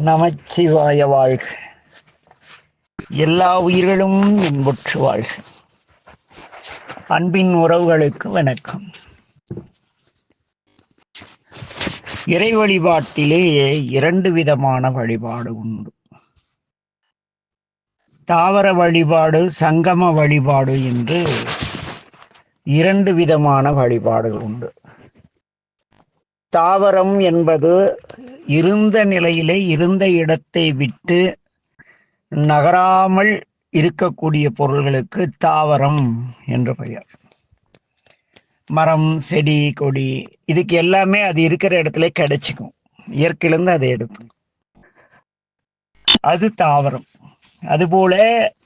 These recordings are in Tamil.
நமச்சிவாய வாழ்க. எல்லா உயிர்களும் இன்புற்று வாழ்க. அன்பின் உறவுகளுக்கு வணக்கம். இறை வழிபாட்டிலே இரண்டு விதமான வழிபாடு உண்டு. தாவர வழிபாடு சங்கம வழிபாடு என்று இரண்டு விதமான வழிபாடுகள் உண்டு. தாவரம் என்பது இருந்த நிலையிலே இருந்த இடத்தை விட்டு நகராமல் இருக்கக்கூடிய பொருள்களுக்கு தாவரம் என்று பெயர். மரம் செடி கொடி இதுக்கு எல்லாமே அது இருக்கிற இடத்துல கிடைச்சிக்கும். இயற்கையிலேருந்து அதை எடுக்கும். அது தாவரம். அதுபோல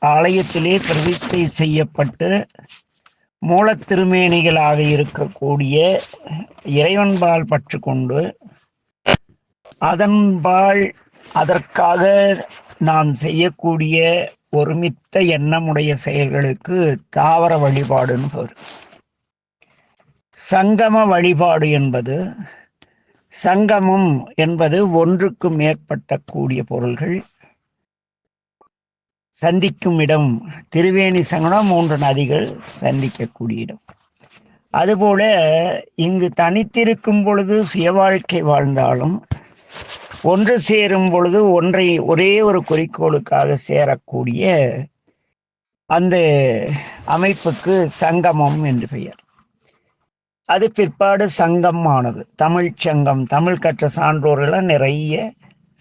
ஆலயத்திலே பிரதிஷ்டை செய்யப்பட்டு மூலத்திருமேனிகளாக இருக்கக்கூடிய இறைவன்பால் பற்று கொண்டு அதன்பால் அதற்காக நாம் செய்யக்கூடிய ஒருமித்த எண்ணமுடைய செயல்களுக்கு தாவர வழிபாடுன்னு பேர். சங்கம வழிபாடு என்பது சங்கமம் என்பது ஒன்றுக்கு மேற்பட்ட கூடிய பொருள்கள். சந்திக்கும் இடம். திருவேணி சங்கடம் மூன்று நதிகள் சந்திக்கக்கூடிய இடம். அதுபோல இங்கு தனித்திருக்கும் பொழுது சுய வாழ்க்கை வாழ்ந்தாலும் ஒன்று சேரும் பொழுது ஒன்றை ஒரே ஒரு குறிக்கோளுக்காக சேரக்கூடிய அந்த அமைப்புக்கு சங்கமம் என்று பெயர். அது பிற்பாடு சங்கம் ஆனது தமிழ் சங்கம் தமிழ் கற்ற சான்றோர்கள்லாம் நிறைய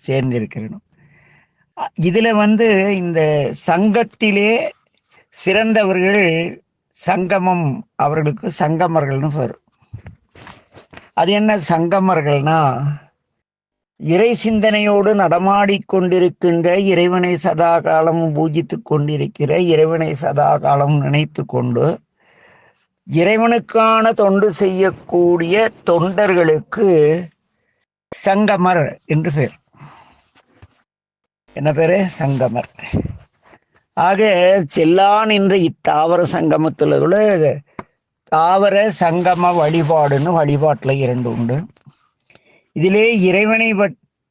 சேர்ந்திருக்கிறோம் இதுல வந்து இந்த சங்கத்திலே சிறந்தவர்கள் சங்கமம் அவர்களுக்கு சங்கமர்கள்னு பேர். அது என்ன சங்கமர்கள்னா இறை சிந்தனையோடு நடமாடி கொண்டிருக்கின்ற இறைவனை சதா காலமும் பூஜித்து கொண்டிருக்கிற இறைவனை சதா காலம் நினைத்து கொண்டு இறைவனுக்கான தொண்டு செய்யக்கூடிய தொண்டர்களுக்கு சங்கமர் என்று பேர். என்ன பேரு? சங்கமர். ஆக செல்லான் என்ற இத்தாவர சங்கமத்தில் உள்ள தாவர சங்கம வழிபாடுன்னு வழிபாட்டில் இரண்டு உண்டு. இதிலே இறைவனை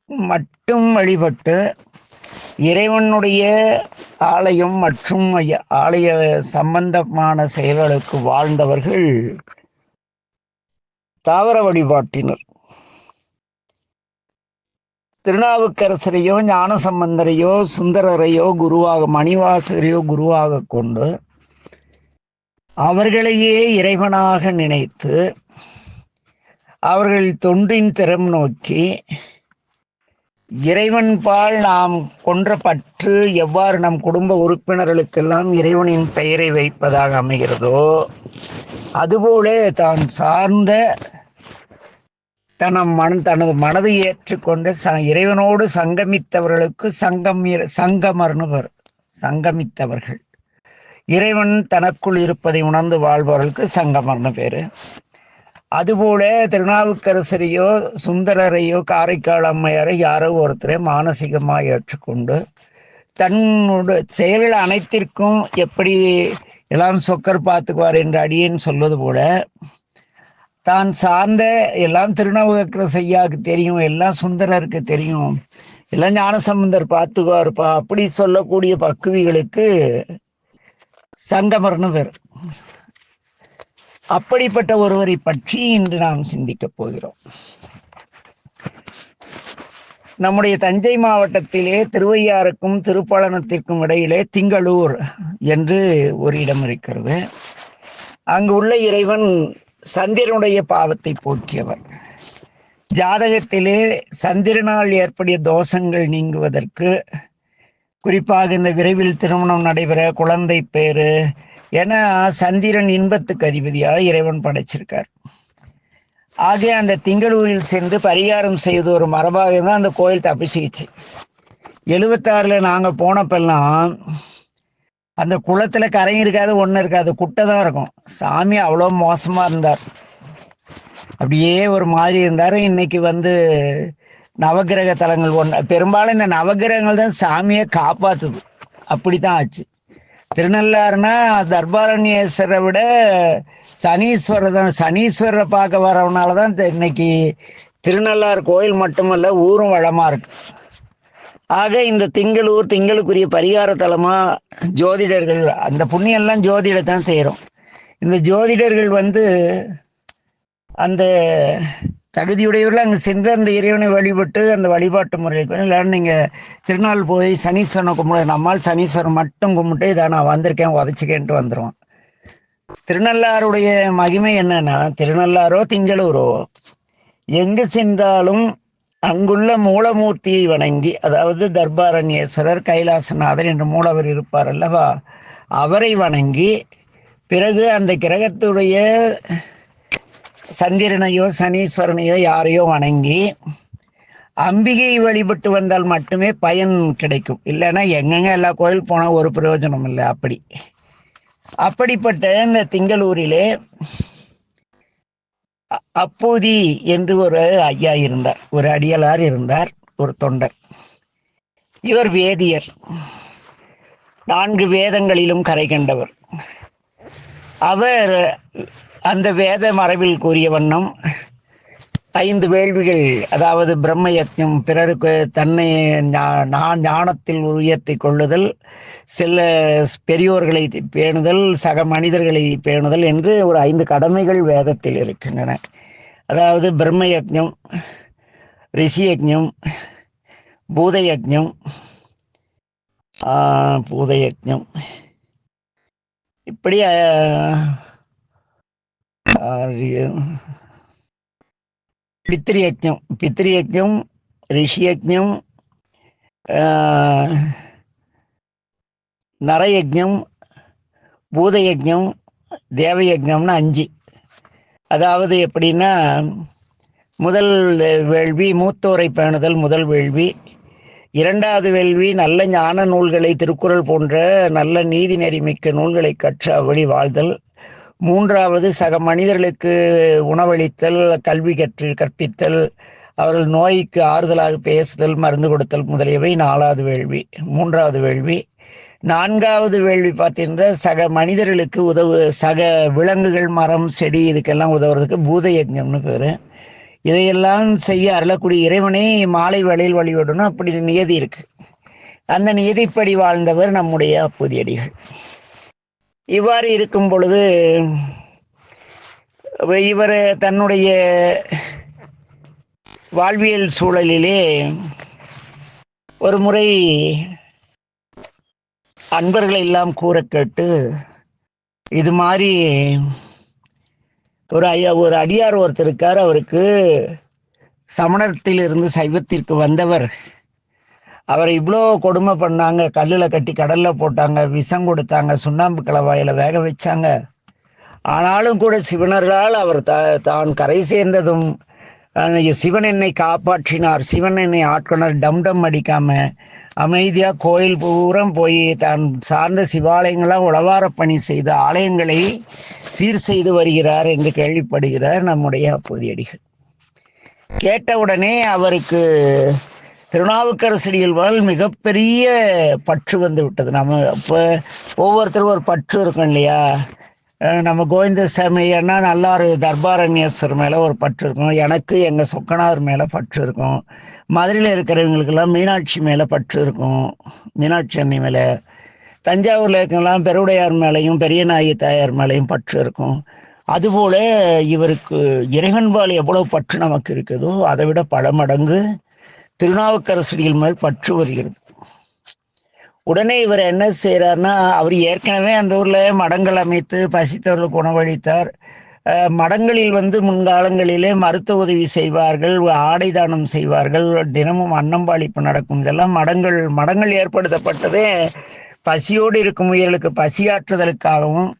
மட்டும் வழிபட்டு இறைவனுடைய ஆலயம் மற்றும் ஆலய சம்பந்தமான செயல்களுக்கு வாழ்ந்தவர்கள் தாவர வழிபாட்டினர். திருநாவுக்கரசரையோ ஞானசம்பந்தரையோ சுந்தரரையோ குருவாக மணிவாசகரையோ குருவாக கொண்டு அவர்களையே இறைவனாக நினைத்து அவர்கள் தொண்டின் திறம் நோக்கி இறைவன்பால் நாம் கொன்ற பற்று எவ்வாறு நம் குடும்ப உறுப்பினர்களுக்கெல்லாம் இறைவனின் பெயரை வைப்பதாக அமைகிறதோ அதுபோல தான் சார்ந்த தன மன தனது மனதை ஏற்றுக்கொண்டு ச இறைவனோடு சங்கமித்தவர்களுக்கு சங்கம் சங்கமர்னு பேர் சங்கமித்தவர்கள். இறைவன் தனக்குள் இருப்பதை உணர்ந்து வாழ்பவர்களுக்கு சங்கமர்னு பேரு. அதுபோல திருநாவுக்கரசரையோ சுந்தரரையோ காரைக்கால் அம்மையாரோ யாரோ ஒருத்தரை மானசீகமாக ஏற்றுக்கொண்டு தன்னோட செயல்கள் அனைத்திற்கும் எப்படி எல்லாம் சொக்கர் பார்த்துக்குவார் என்று அடியேன்னு சொல்வது போல தான் சார்ந்த எல்லாம் திருநாவுக்கரசு ஐயாவுக்கு தெரியும் எல்லாம் சுந்தரருக்கு தெரியும். எல்லாம் ஞானசம்பந்தர் பார்த்துக்குவார்ப்பா. அப்படி சொல்லக்கூடிய பக்குவிகளுக்கு சங்கமர்னு பேர் அப்படிப்பட்ட ஒருவரை பற்றி இன்று நாம் சிந்திக்கப் போகிறோம். நம்முடைய தஞ்சை மாவட்டத்திலே திருவையாறுக்கும் திருப்பழனத்திற்கும் இடையிலே திங்களூர் என்று ஒரு இடம் இருக்கிறது. அங்கு உள்ள இறைவன் சந்திரனுடைய பாவத்தை போக்கியவர். ஜாதகத்திலே சந்திரனால் ஏற்படிய தோஷங்கள் நீங்குவதற்கு குறிப்பாக இந்த விரைவில் திருமணம் நடைபெற குழந்தை பேரு ஏன்னா சந்திரன் இன்பத்துக்கு அதிபதியாக இறைவன் படைச்சிருக்கார். ஆகிய அந்த திங்களூரில் சென்று பரிகாரம் செய்வது ஒரு மரபாக தான் அந்த கோயில் தப்பிச்சிச்சு எழுபத்தாறில் நாங்கள் போனப்பெல்லாம் அந்த குளத்துல கரையும் இருக்காது ஒன்றும் இருக்காது. குட்டை தான் இருக்கும். சாமி அவ்வளோ மோசமா இருந்தார். அப்படியே ஒரு மாதிரி இருந்தார். இன்னைக்கு வந்து நவகிரக தலங்கள் ஒன்று பெரும்பாலும் இந்த நவகிரகங்கள் தான் சாமியை காப்பாத்துது. அப்படித்தான் ஆச்சு. திருநள்ளாறுனா தர்பாரண்யேஸ்வரை விட சனீஸ்வரர் தான் சனீஸ்வரரை பார்க்க வரவனால தான் இன்னைக்கு திருநள்ளாறு கோயில் மட்டுமல்ல ஊரும் வளமாக இருக்குது ஆக இந்த திங்களூர் திங்களுக்குரிய பரிகார தலமா ஜோதிடர்கள் அந்த புண்ணியெல்லாம் ஜோதிடத்தான் செய்கிறோம் இந்த ஜோதிடர்கள் வந்து அந்த தகுதியுடையவர்கள் அங்கே சென்று அந்த இறைவனை வழிபட்டு அந்த வழிபாட்டு முறைக்கு இல்லைன்னா நீங்கள் திருநாள் போய் சனீஸ்வரனை கும்பிடு நம்மால் சனீஸ்வரன் மட்டும் கும்பிட்டு இதை நான் வந்திருக்கேன் உதச்சிக்கேன்ட்டு வந்துடுவான் திருநள்ளாருடைய மகிமை என்னன்னா திருநள்ளாரோ திங்களூரோ எங்கு சென்றாலும் அங்குள்ள மூலமூர்த்தியை வணங்கி அதாவது தர்பாரண்யேஸ்வரர் கைலாசநாதர் என்று மூலவர் இருப்பார் அல்லவா அவரை வணங்கி பிறகு அந்த கிரகத்துடைய சந்திரனையோ சனீஸ்வரனையோ யாரையோ வணங்கி அம்பிகை வழிபட்டு வந்தால் மட்டுமே பயன் கிடைக்கும். இல்லைன்னா எங்கெங்க எல்லா கோயில் போனால் ஒரு பிரயோஜனம் இல்லை அப்படி. அப்படிப்பட்ட இந்த திங்களூரிலே அப்போதி என்று ஒரு ஐயா இருந்தார். ஒரு அடியலார் இருந்தார். ஒரு தொண்டர். இவர் வேதியர். நான்கு வேதங்களிலும் கரை கண்டவர். அவர் அந்த வேத மரபில் கூறிய வண்ணம் ஐந்து வேள்விகள் அதாவது பிரம்ம யத்தியம் பிறருக்கு தன்னை நான் ஞானத்தில் உயர்த்தி கொள்ளுதல் சில பெரியோர்களை பேணுதல் சக மனிதர்களை பேணுதல் என்று ஒரு ஐந்து கடமைகள் வேதத்தில் இருக்கின்றன. அதாவது பிரம்ம யஜ்யம் ரிஷி யஜ்ஞம் பூத யஜ்ஞம் பூத இப்படி பித்ரியஜம் பித்ரியஜம் பித்ரி நரயஜம் பித்ரி தேவயஜம்னு ரிஷி அஞ்சு. அதாவது எப்படின்னா முதல் வேள்வி மூத்தோரை பேணுதல் முதல் வேள்வி. இரண்டாவது வேள்வி நல்ல ஞான நூல்களை திருக்குறள் போன்ற நல்ல நீதி நெறிமிக்க நூல்களை கற்று அவ்வழி வாழ்தல். மூன்றாவது சக மனிதர்களுக்கு உணவளித்தல் கல்வி கற்று கற்பித்தல் அவர்கள் நோய்க்கு ஆறுதலாக பேசுதல் மருந்து கொடுத்தல் முதலியவை நாலாவது வேள்வி மூன்றாவது வேள்வி. நான்காவது வேள்வி பார்த்தீங்கன்னா சக மனிதர்களுக்கு உதவு சக விலங்குகள் மரம் செடி இதுக்கெல்லாம் உதவுறதுக்கு பூத யஜ்ஞம்னு பேர். இதையெல்லாம் செய்ய அருளக்கூடிய இறைவனே மாலை வேளையில் வழிபடணும் அப்படி நியதி இருக்கு. அந்த நியதிப்படி வாழ்ந்தவர் நம்முடைய புதியடிகள். இவ்வாறு இருக்கும் பொழுது இவர் தன்னுடைய வாழ்வியல் சூழலிலே ஒரு முறை அன்பர்களை எல்லாம் கூற கேட்டு இது மாதிரி ஒரு ஐயா ஒரு அடியார் ஒருத்தர் இருக்கார் அவருக்கு சமணத்திலிருந்து சைவத்திற்கு வந்தவர். அவரை இவ்வளோ கொடுமை பண்ணாங்க கல்லில் கட்டி கடலில் போட்டாங்க விஷம் கொடுத்தாங்க சுண்ணாம்பு கலவாயில் வேக வச்சாங்க. ஆனாலும் கூட சிவனர்களால் அவர் த தான் கரை சேர்ந்ததும் சிவன் என்னை காப்பாற்றினார் சிவன் என்னை ஆட்கொண்டார் டம் டம் அடிக்காம அமைதியாக கோயில் பூரம் போய் தான் சார்ந்த சிவாலயங்களாக உளவார பணி செய்த ஆலயங்களை சீர் செய்து வருகிறார் என்று கேள்விப்படுகிறார் நம்முடைய அப்போதியடிகள் கேட்டவுடனே அவருக்கு திருநாவுக்கரசடிகள் மிகப்பெரிய பற்று வந்து விட்டது. நம்ம இப்போ ஒவ்வொருத்தரும் ஒரு பற்று இருக்கும் இல்லையா? நம்ம கோவிந்த சாமியன்னா நல்லாறு தர்பாரண்யேஸ்வர் மேலே ஒரு பற்று இருக்கும். எனக்கு எங்கள் சொக்கனார் மேலே பற்று இருக்கும். மதுரையில் இருக்கிறவங்களுக்கெல்லாம் மீனாட்சி மேலே பற்று இருக்கும். மீனாட்சி அண்ணி மேலே. தஞ்சாவூரில் இருக்கலாம் பெருவுடையார் மேலேயும் பெரிய நாயகி தாயார் மேலேயும் பற்று இருக்கும். அதுபோல இவருக்கு இறைவன்பால் எவ்வளோ பற்று நமக்கு இருக்குதோ அதை விட பல மடங்கு திருநாவுக்கரசடிகள் மேல் பற்று வருகிறது. உடனே இவர் என்ன செய்கிறார்னா அவர் ஏற்கனவே அந்த ஊரில் மடங்கள் அமைத்து பசித்தவர்களுக்கு உணவளித்தார். மடங்களில் வந்து முன்காலங்களிலே மருத்துவ உதவி செய்வார்கள் ஆடை தானம் செய்வார்கள் தினமும் அன்னம்பாளிப்பு நடக்கும். இதெல்லாம் மடங்கள் மடங்கள் ஏற்படுத்தப்பட்டதே பசியோடு இருக்கும் உயிர்களுக்கு பசியாற்றுதலுக்காகவும்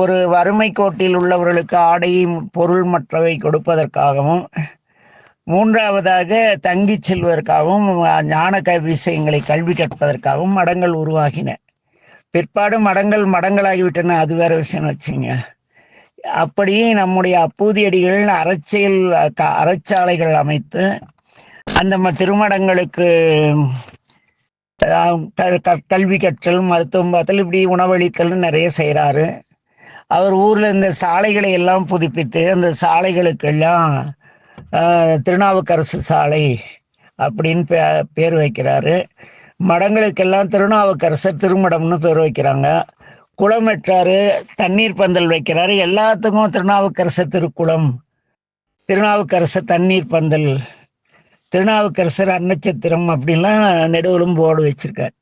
ஒரு வறுமை கோட்டில் உள்ளவர்களுக்கு ஆடை பொருள் மற்றவை கொடுப்பதற்காகவும் மூன்றாவதாக தங்கிச் செல்வதற்காகவும் ஞான க விஷயங்களை கல்வி கற்பதற்காகவும் மடங்கள் உருவாகின. பிற்பாடு மடங்கள் மடங்களாகிவிட்டன அது வேற விஷயம் வச்சுங்க அப்படியே நம்முடைய அப்பூதியடிகள் அரசியல் க- அறச்சாலைகள் அமைத்து அந்த ம- திருமடங்களுக்கு க- க- கல்வி கற்றல் மருத்துவம் பார்த்தல் இப்படி உணவளித்தல் நிறைய செய்கிறாரு அவர் ஊரில் இந்த சாலைகளை எல்லாம் புதுப்பித்து அந்த சாலைகளுக்கெல்லாம் திருநாவுக்கரசு சாலை அப்படின்னு பே- பேர் வைக்கிறாரு. மடங்களுக்கெல்லாம் திருநாவுக்கரசர் திருமடம்னு பேர் வைக்கிறாங்க. குளம் வெற்றாரு தண்ணீர் பந்தல் வைக்கிறாரு. எல்லாத்துக்கும் திருநாவுக்கரசர் திருக்குளம் திருநாவுக்கரசர் தண்ணீர் பந்தல் திருநாவுக்கரசர் அன்னச்சத்திரம் அப்படின்லாம் நெடுவலும் போர்டு வச்சிருக்கார்.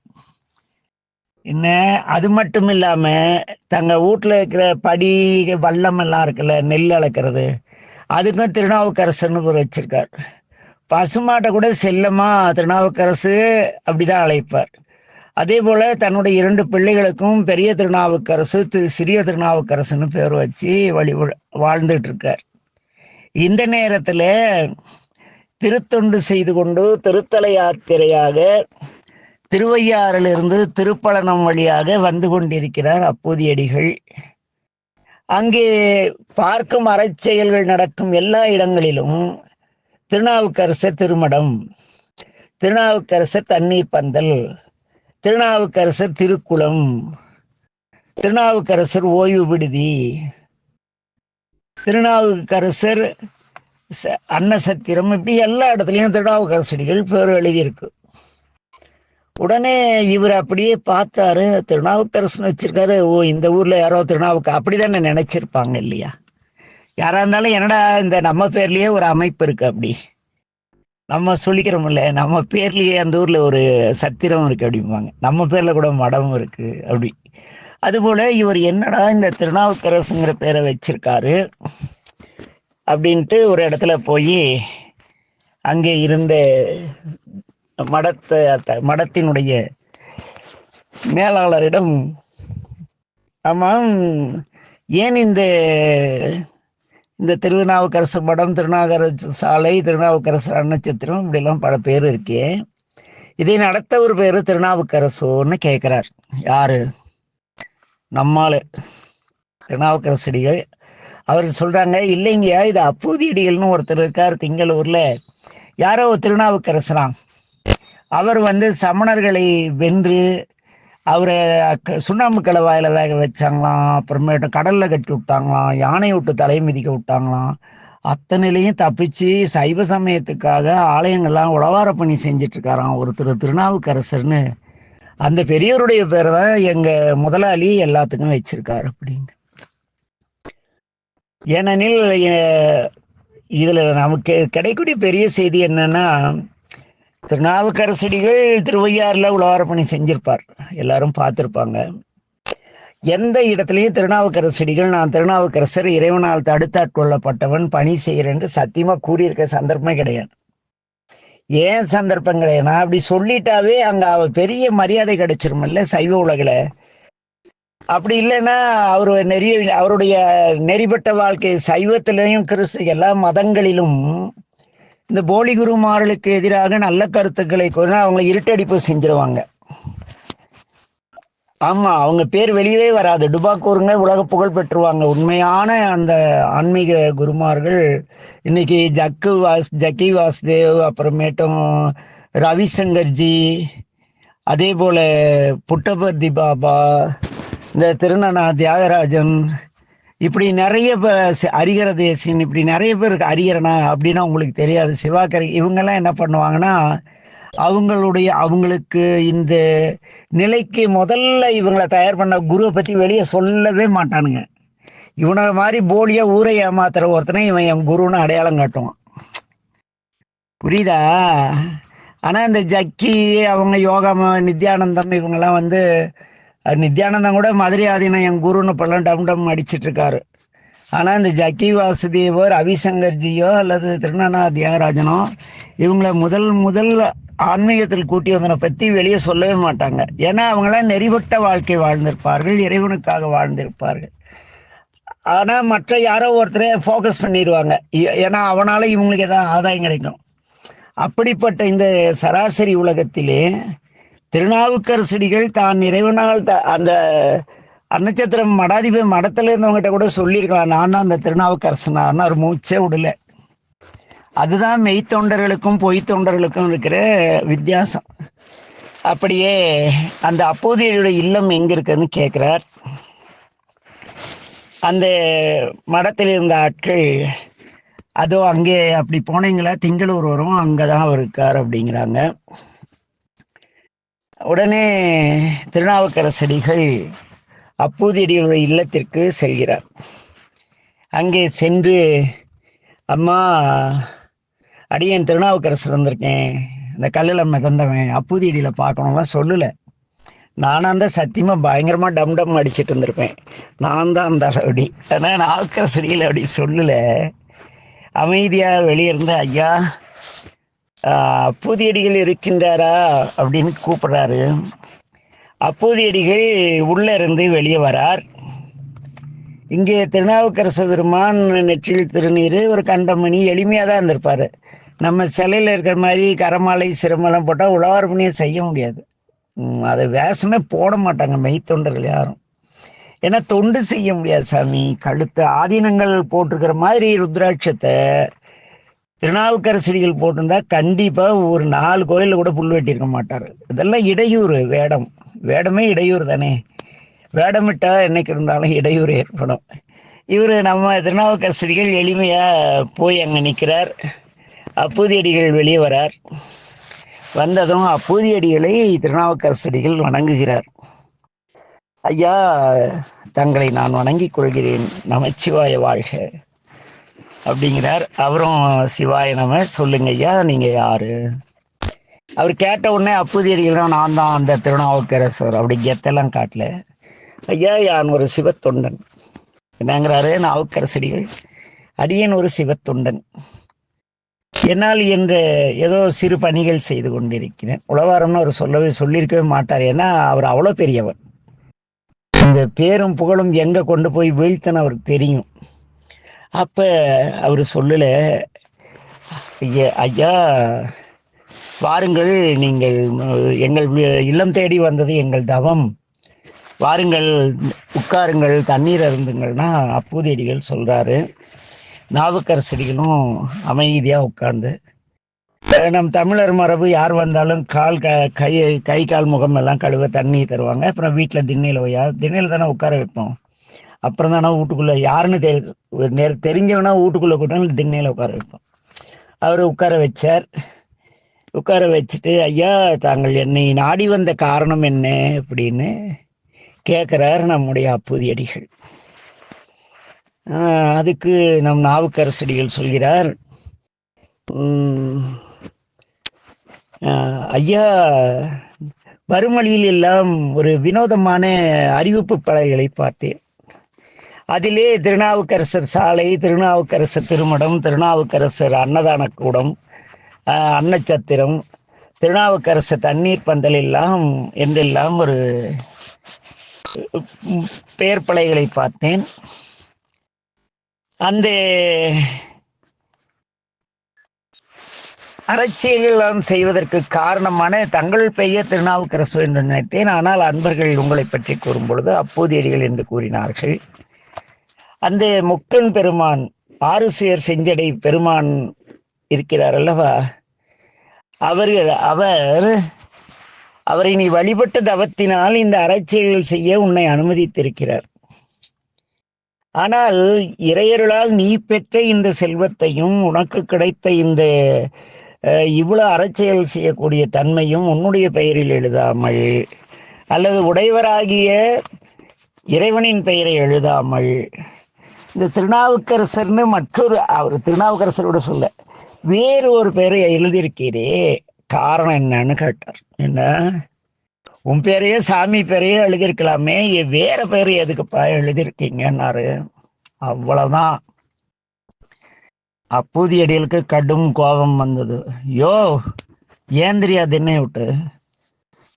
என்ன அது மட்டும் இல்லாமல் தங்கள் வீட்டுல இருக்கிற படி வல்லம் எல்லாம் இருக்குல்ல நெல் அளக்கிறது அதுக்கும் திருநாவுக்கரசர்னு ஒரு வச்சிருக்கார். பசுமாட்டை கூட செல்லமா திருநாவுக்கரசு அப்படிதான் அழைப்பார். அதே போல தன்னுடைய இரண்டு பிள்ளைகளுக்கும் பெரிய திருநாவுக்கரசு திரு சிறிய திருநாவுக்கரசுன்னு பேர் வச்சு வழி வாழ்ந்துட்டு இருக்கார். இந்த நேரத்துல திருத்தொண்டு செய்து கொண்டு திருத்தல யாத்திரையாக திருவையாறிலிருந்து திருப்பழனம் வழியாக வந்து கொண்டிருக்கிறார் அப்போதியடிகள். அங்கே பார்க்கும் அறச்செயல்கள் நடக்கும் எல்லா இடங்களிலும் திருநாவுக்கரசர் திருமடம் திருநாவுக்கரசர் தண்ணீர் பந்தல் திருநாவுக்கரசர் திருக்குளம் திருநாவுக்கரசர் ஓய்வு விடுதி திருநாவுக்கரசர் ச- அன்னசத்திரம் இப்படி எல்லா இடத்துலையும் திருநாவுக்கரசடிகள் பேர் எழுதியிருக்கு. உடனே இவர் அப்படியே பார்த்தாரு திருநாவுக்கரசன் வச்சிருக்காரு. ஓ இந்த ஊர்ல யாரோ திருநாவுக்கு அப்படிதானே நினைச்சிருப்பாங்க இல்லையா? யாரா இருந்தாலும் என்னடா இந்த நம்ம பேர்லயே ஒரு அமைப்பு இருக்கு அப்படி. நம்ம சொல்லிக்கிறோம்ல நம்ம பேர்லயே அந்த ஊர்ல ஒரு சத்திரம் இருக்கு அப்படிம்பாங்க. நம்ம பேர்ல கூட மடமும் இருக்கு அப்படி. அதுபோல இவர் என்னடா இந்த திருநாவுக்கரசுங்கிற பேரை வச்சிருக்காரு அப்படின்ட்டு ஒரு இடத்துல போய் அங்கே இருந்த மடத்தை மடத்தினுடைய மேலாளரிடம் ஆமாம் ஏன் இந்த இந்த திருநாவுக்கரசு மடம் திருநாவுக்கரசர் சாலை திருநாவுக்கரசர் அன்னச்சத்திரம் இப்படிலாம் பல பேர் இருக்கே. இதை நடத்த ஒரு பேர் திருநாவுக்கரசோன்னு கேட்குறார் யாரு? நம்மால். திருநாவுக்கரசடிகள் அவர் சொல்கிறாங்க இல்லைங்கய்யா இது அப்பூதியடிகள்னு ஒருத்தர் இருக்கார் திங்களூரில். யாரோ ஒரு அவர் வந்து சமணர்களை வென்று அவரை சுண்ணாம்பு கலவாயில வேக வச்சாங்களாம் அப்புறமேட்டு கடல்ல கட்டி விட்டாங்களாம் யானை விட்டு தலை மிதிக்க விட்டாங்களாம். அத்தனையிலையும் தப்பிச்சு சைவ சமயத்துக்காக ஆலயங்கள்லாம் உழவார பணி செஞ்சுட்டு இருக்காராம் ஒருத்தர் திருநாவுக்கரசர்னு. அந்த பெரியவருடைய பேரை தான் எங்க முதலாளி எல்லாத்துக்கும் வச்சிருக்காரு அப்படின்னு. ஏனெனில் இதில் இதுல நமக்கு கிடைக்கூடிய பெரிய செய்தி என்னன்னா திருநாவுக்கரசடிகள் திருவையாறுல உலவாரப்பணி செஞ்சிருப்பார். எல்லாரும் பார்த்துருப்பாங்க. எந்த இடத்துலையும் திருநாவுக்கரசடிகள் நான் திருநாவுக்கரசர் இறைவனால் தடுத்தாட்கொள்ளப்பட்டவன் பணி செய்கிறேன் என்று சத்தியமா கூறியிருக்க சந்தர்ப்பமே கிடையாது. ஏன் சந்தர்ப்பம் கிடையாதுன்னா அப்படி சொல்லிட்டாவே அங்க அவ பெரிய மரியாதை கிடைச்சிருமில்ல சைவ உலகில. அப்படி இல்லைன்னா அவர் நெறி அவருடைய நெறிப்பட்ட வாழ்க்கை சைவத்திலையும் கிறிஸ்து எல்லா மதங்களிலும் இந்த போலி குருமார்களுக்கு எதிராக நல்ல கருத்துக்களை கூறினா அவங்களை இருட்டடிப்பு செஞ்சிருவாங்க. ஆமா அவங்க பேர் வெளியவே வராது. டுபாக்கூருங்க உலக புகழ் பெற்றுவாங்க. உண்மையான அந்த ஆன்மீக குருமார்கள் இன்னைக்கு ஜக்கு வாஸ் ஜக்கி வாசுதேவ் அப்புறமேட்டும் ரவிசங்கர்ஜி அதே போல புட்டபர்தி பாபா இந்த திருநனா தியாகராஜன் இப்படி நிறைய அறிகிற தேசியன் இப்படி நிறைய பேர் அறிகிறனா அப்படின்னா உங்களுக்கு தெரியாது. சிவாக்கரை இவங்கெல்லாம் என்ன பண்ணுவாங்கன்னா அவங்களுடைய அவங்களுக்கு இந்த நிலைக்கு முதல்ல இவங்களை தயார் பண்ண குருவை பற்றி வெளியே சொல்லவே மாட்டானுங்க. இவனை மாதிரி போலியாக ஊரை ஏமாத்துற ஒருத்தனை இவன் என் குருன்னு அடையாளம் காட்டுவான். புரியுதா? ஆனால் இந்த ஜக்கி அவங்க யோகா நித்யானந்தம் இவங்கெல்லாம் வந்து நித்யானந்தம் கூட மதுரை ஆதீனம் என் குருன்னு இப்பெல்லாம் டம் டம் அடிச்சிட்டு இருக்காரு ஆனால் இந்த ஜக்கி வாசுதேவோ ரவிசங்கர்ஜியோ அல்லது திருநானா தியாகராஜனோ இவங்கள முதல் முதல் ஆன்மீகத்தில் கூட்டி வந்தனை பற்றி வெளியே சொல்லவே மாட்டாங்க. ஏன்னா அவங்களாம் நெறிவட்ட வாழ்க்கை வாழ்ந்திருப்பார்கள் இறைவனுக்காக வாழ்ந்திருப்பார்கள். ஆனால் மற்ற யாரோ ஒருத்தரே ஃபோக்கஸ் பண்ணிடுவாங்க ஏன்னா அவனால் இவங்களுக்கு ஏதாவது ஆதாயம் கிடைக்கும். அப்படிப்பட்ட இந்த சராசரி உலகத்திலே திருநாவுக்கரசடிகள் தான் இறைவனால் த- அந்த அன்னச்சத்திரம் மடாதிப மடத்துல இருந்தவங்ககிட்ட கூட சொல்லியிருக்கலாம். நான் தான் அந்த திருநாவுக்கரசனார்னு அவர் மூச்சே விடல. அதுதான் மெய்த்தொண்டர்களுக்கும் பொய் தொண்டர்களுக்கும் இருக்கிற வித்தியாசம். அப்படியே அந்த அப்போதையுடைய இல்லம் எங்க இருக்குன்னு கேட்குறார் அந்த மடத்தில் இருந்த ஆட்கள் அதோ அங்கே அப்படி போனீங்களா? திங்களூர் வரும் அங்கே தான் அவர் இருக்கார் அப்படிங்கிறாங்க. உடனே திருநாவுக்கரசடிகள் அப்பூதியடிகளுடைய இல்லத்திற்கு செல்கிறார். அங்கே சென்று அம்மா அடியேன் திருநாவுக்கரசர் வந்திருக்கேன். இந்த கல்லில் மிதந்தவன் அப்பூதியடியில் பார்க்கணும்லாம் சொல்லலை. நானும் தான் சத்தியமாக பயங்கரமாக டம் டம் அடிச்சிட்டு இருந்திருப்பேன் நான் தான் அந்த அப்படி ஆனால் நாவுக்கரசடியில் அப்படி சொல்லலை. அமைதியாக வெளியிருந்து ஐயா அப்பூதியடிகள் இருக்கின்றாரா அப்படின்னு கூப்பிடுறாரு. அப்பூதியடிகள் உள்ளே இருந்து வெளியே வரார். இங்கே திருநாவுக்கரசு பெருமான் நெற்றில் திருநீர் ஒரு கண்டமணி எளிமையாக தான் இருந்திருப்பார். நம்ம சிலையில் இருக்கிற மாதிரி கரமாலை சிரமலம் போட்டால் உழவார் பணியை செய்ய முடியாது. அதை வேஷமே போட மாட்டாங்க மெய்த்தொண்டர்கள் யாரும். ஏன்னா தொண்டு செய்ய முடியாது சாமி. கழுத்து ஆதீனங்கள் போட்டிருக்கிற மாதிரி ருத்ராட்சத்தை திருநாவுக்கரசடிகள் போட்டிருந்தா கண்டிப்பா ஒரு நாலு கோயிலில் கூட புல் வெட்டியிருக்க மாட்டார். இதெல்லாம் இடையூறு வேடம். வேடமே இடையூறு தானே. வேடமிட்டா என்னைக்கு இருந்தாலும் இடையூறு ஏற்படும். இவர் நம்ம திருநாவுக்கரசடிகள் எளிமையா போய் அங்கே நிற்கிறார் அப்பூதியடிகள் வெளியே வரார். வந்ததும் அப்பூதியடிகளை திருநாவுக்கரசடிகள் வணங்குகிறார். ஐயா தங்களை நான் வணங்கிக் கொள்கிறேன். நமச்சிவாய வாழ்க. அப்படிங்கிறார். அவரும் சிவாய நம சொல்லுங்க ஐயா நீங்க யாரு? அவர் கேட்ட உடனே அப்பூதியடிகள் நான் தான் அந்த திருநாவுக்கரசர் அப்படி கெத்தெல்லாம் காட்டல. ஐயா யான் ஒரு சிவத்தொண்டன். என்னங்கிறாரு நாவுக்கரசடிகள். அடியேன் ஒரு சிவத்தொண்டன். என்னால் என்று ஏதோ சிறு பணிகள் செய்து கொண்டிருக்கிறேன். உழவாரம்னு அவர் சொல்லவே சொல்லியிருக்கவே மாட்டார். ஏன்னா அவர் அவ்வளோ பெரியவர். இந்த பேரும் புகழும் எங்கே கொண்டு போய் வீழ்த்தன்னு அவருக்கு தெரியும். அப்ப அவர் சொல்லல ஐயா ஐயா வாருங்கள் நீங்கள் எங்கள் இல்லம் தேடி வந்தது எங்கள் தவம். வாருங்கள் உட்காருங்கள் தண்ணீர் அருந்துங்கள்னா அப்பூதேடிகள் சொல்றாரு. நாவுக்கரசடிகளும் அமைதியா உட்கார்ந்து நம் தமிழர் மரபு யார் வந்தாலும் கால் க கை கை கால் முகம் எல்லாம் கழுவ தண்ணி தருவாங்க. அப்புறம் வீட்டில் திண்ணையில் வையா திண்ணையில் தானே உட்கார வைப்போம். அப்புறம் தானே வீட்டுக்குள்ளே? யாருன்னு தெரி நேர் தெரிஞ்சவனா வீட்டுக்குள்ளே கூட்டம் திண்ணையில் உட்கார வைப்போம். அவர் உட்கார வச்சார். உட்கார வச்சுட்டு ஐயா தாங்கள் என்னை நாடி வந்த காரணம் என்ன? அப்படின்னு கேட்குறார் நம்முடைய அப்பூதியடிகள். அதுக்கு நம் நாவுக்கரசடிகள் சொல்கிறார் ஐயா வறுமொழியில் எல்லாம் ஒரு வினோதமான அறிவிப்பு பலகைகளை பார்த்தேன். அதிலே திருநாவுக்கரசர் சாலை திருநாவுக்கரசர் திருமடம் திருநாவுக்கரசர் அன்னதான கூடம் அன்னச்சத்திரம் திருநாவுக்கரசர் தண்ணீர் பந்தல் எல்லாம் என்றெல்லாம் ஒரு பெயர் பலைகளை பார்த்தேன். அந்த அறச்செயலெல்லாம் செய்வதற்கு காரணமான தங்கள் பெயர் திருநாவுக்கரசு என்று நினைத்தேன். ஆனால் அன்பர்கள் உங்களை பற்றி கூறும் பொழுது அப்போதியடிகள் என்று கூறினார்கள். அந்த முக்கன் பெருமான் ஆறு செஞ்சடை பெருமான் இருக்கிறார் அல்லவா? அவர் அவர் அவரை நீ வழிபட்ட தவத்தினால் இந்த அறச்செயல்கள் செய்ய உன்னை அனுமதித்திருக்கிறார். ஆனால் இறையருளால் நீ பெற்ற இந்த செல்வத்தையும் உனக்கு கிடைத்த இந்த இவ்வளோ அறச்செயல் செய்யக்கூடிய தன்மையும் உன்னுடைய பெயரில் எழுதாமல் அல்லது உடையவராகிய இறைவனின் பெயரை எழுதாமல் இந்த திருநாவுக்கரசர்னு மற்றொரு அவர் திருநாவுக்கரசரோட சொல்ல வேறு ஒரு பெயரை எழுதியிருக்கிறே காரணம் என்னன்னு கேட்டார். என்ன? உன் பேரையே சாமி பேரையே எழுதியிருக்கலாமே வேற பேர் எதுக்குப்பா எழுதியிருக்கீங்கன்னாரு. அவ்வளவுதான். அப்பூதியடிகளுக்கு கடும் கோபம் வந்தது. யோ ஏந்திரியா தின்னை விட்டு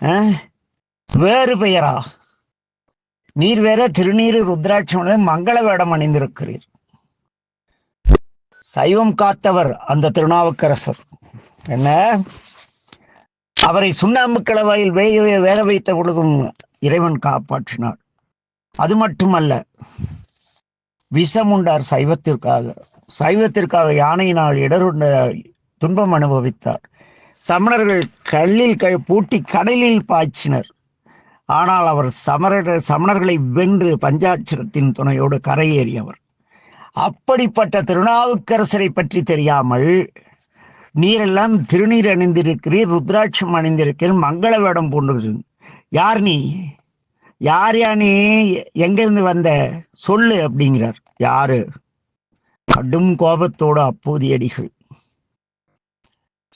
ஆ? வேறு பெயரா? நீர் வேற திருநீறு ருத்ராட்சம் மங்கள வேடம் அணிந்திருக்கிறீர். சைவம் காத்தவர் அந்த திருநாவுக்கரசர். என்ன? அவரை சுண்ணாம்பு கலவாயில் வேக வேற வைத்த பொழுதும் இறைவன் காப்பாற்றினார். அது மட்டுமல்ல விஷம் உண்டார் சைவத்திற்காக சைவத்திற்காக யானையினால் இடருண்ட துன்பம் அனுபவித்தார். சமணர்கள் கல்லில் க பூட்டி கடலில் பாய்ச்சினர். ஆனால் அவர் சமர சமணர்களை வென்று பஞ்சாட்சரத்தின் துணையோடு கரையேறியவர். அப்படிப்பட்ட திருநாவுக்கரசரை பற்றி தெரியாமல் நீரெல்லாம் திருநீர் அணிந்திருக்கிறீர் ருத்ராட்சம் அணிந்திருக்கிறீர் மங்கள வேடம் போன்றது யார் நீ? யார் யானே நீ? எங்கிருந்து வந்த? சொல்லு அப்படிங்கிறார். யாரு? கடும் கோபத்தோட அப்போதியடிகள்.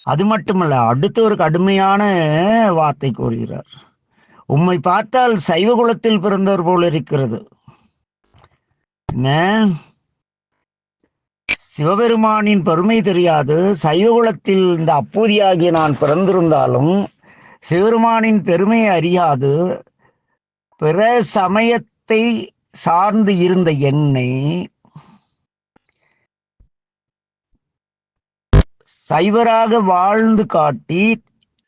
அது மட்டுமல்ல அடுத்து ஒரு கடுமையான வார்த்தை கூறுகிறார். உம்மை பார்த்தால் சைவ குலத்தில் பிறந்தவர் போல இருக்கிறது. என்ன? சிவபெருமானின் பெருமை தெரியாது. சைவகுலத்தில் இந்த அப்பூதியாகிய நான் பிறந்திருந்தாலும் சிவபெருமானின் பெருமையை அறியாது. பிற சமயத்தை சார்ந்து இருந்த என்னை சைவராக வாழ்ந்து காட்டி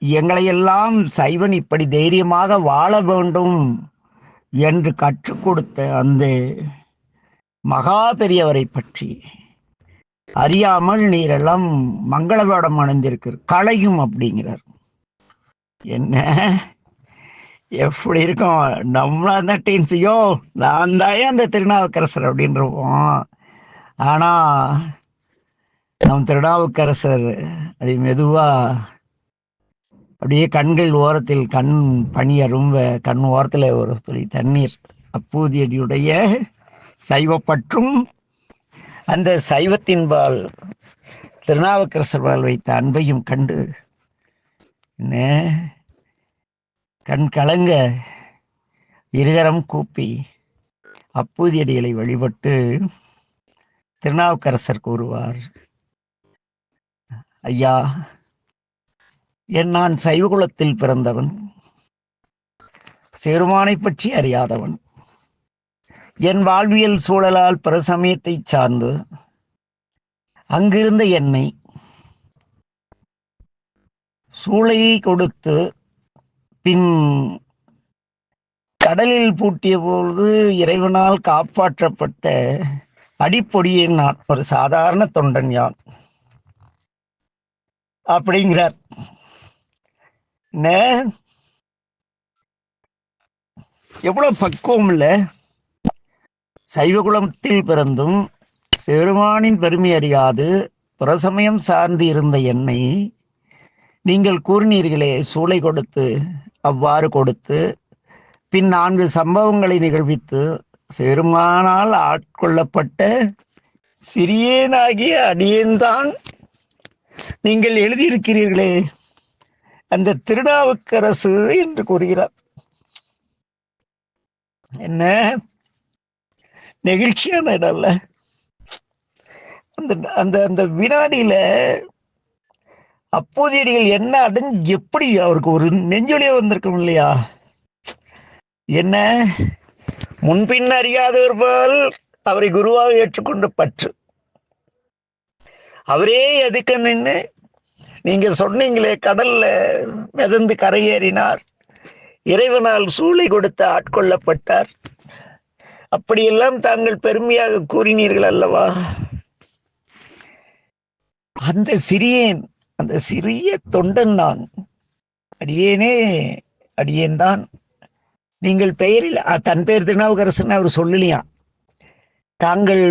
எங்களையெல்லாம் சைவன் இப்படி தைரியமாக வாழ வேண்டும் என்று கற்றுக் கொடுத்த அந்த மகா பெரியவரை பற்றி அறியாமல் நீரெல்லாம் மங்கள வேடம் அணிந்திருக்கிற களையும் அப்படிங்கிறார். என்ன? எப்படி இருக்கும்? நம்மளா தான் டீன்ஸையோ நான் தான் அந்த திருநாவுக்கரசர் அப்படின்றவோம் ஆனா நம் திருநாவுக்கரசர் அப்படி மெதுவா அப்படியே கண்கள் ஓரத்தில் கண் பனிய ரொம்ப கண் ஓரத்தில் ஒரு துளி தண்ணீர். அப்பூதியடியுடைய சைவப்பற்றும் அந்த சைவத்தின்பால் திருநாவுக்கரசர்பால் வைத்த அன்பையும் கண்டு என்ன? கண் கலங்க இருகரம் கூப்பி அப்பூதியடிகளை வழிபட்டு திருநாவுக்கரசர் கூறுவார் ஐயா என் நான் சைவகுலத்தில் பிறந்தவன். சேருமானை பற்றி அறியாதவன். என் வாழ்வியல் சூழலால் பிற சமயத்தை சார்ந்து அங்கிருந்த என்னை சூளையை கொடுத்து பின் கடலில் பூட்டிய பொழுது இறைவனால் காப்பாற்றப்பட்ட அடிப்பொடியின் நான் ஒரு சாதாரண தொண்டன் யான். அப்படிங்கிறார். எவ்வளவு பக்குவம் இல்ல. சைவகுலத்தில் பிறந்தும் சிறுமானின் பெருமை அறியாது. பிரசமயம் சார்ந்து இருந்த என்னை நீங்கள் கூறினீர்களே சூளை கொடுத்து அவ்வாறு கொடுத்து பின் நான்கு சம்பவங்களை நிகழ்வித்து சிறுமானால் ஆட்கொள்ளப்பட்ட சிறியேனாகிய அடியேன்தான் நீங்கள் எழுதியிருக்கிறீர்களே. அந்த திருநாவுக்கரசு என்று கூறுகிறார். என்ன? நெகிழ்ச்சியான இடம்ல. அந்த அந்த அந்த வினாடியில அப்போதையடிகள் என்ன அடைஞ்சு எப்படி அவருக்கு ஒரு நெஞ்சொலியே வந்திருக்கும் இல்லையா? என்ன? முன்பின் அறியாதவர் போல் அவரை குருவாக ஏற்றுக்கொண்டு பற்று. அவரே எதுக்கு நின்று நீங்க சொன்னீங்களே கடல்ல மிதந்து கரையேறினார். இறைவனால் சூளை கொடுத்து ஆட்கொள்ளப்பட்டார். அப்படியெல்லாம் தாங்கள் பெருமையாக கூறினீர்கள் அல்லவா? அந்த சிறியேன் அந்த சிறிய தொண்டன் நான் அடியேனே அடியேன் தான். நீங்கள் பெயரில் தன் பெயர் திருநாவுக்கரசன் அவர் சொல்லலையா? தாங்கள்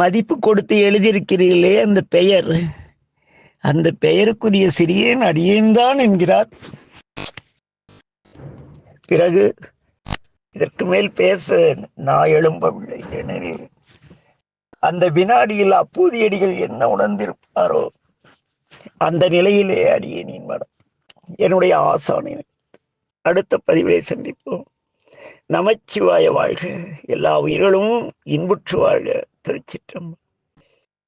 மதிப்பு கொடுத்து எழுதியிருக்கிறீர்களே அந்த பெயர். அந்த பெயருக்குரிய சிறியேன் அடியேன்தான் என்கிறார். பிறகு இதற்கு மேல் பேச நான் எழும்பவில்லை. ஏனெனில் அந்த வினாடியில் அப்பூதியடிகள் என்ன உணர்ந்திருப்பாரோ அந்த நிலையிலே அடியேனின் மடம் என்னுடைய ஆசானை அடுத்த பதிவிலே சந்திப்போம். நமச்சிவாய வாழ்க. எல்லா உயிர்களும் இன்புற்று வாழ்க. திருச்சிற்றம்பலம்.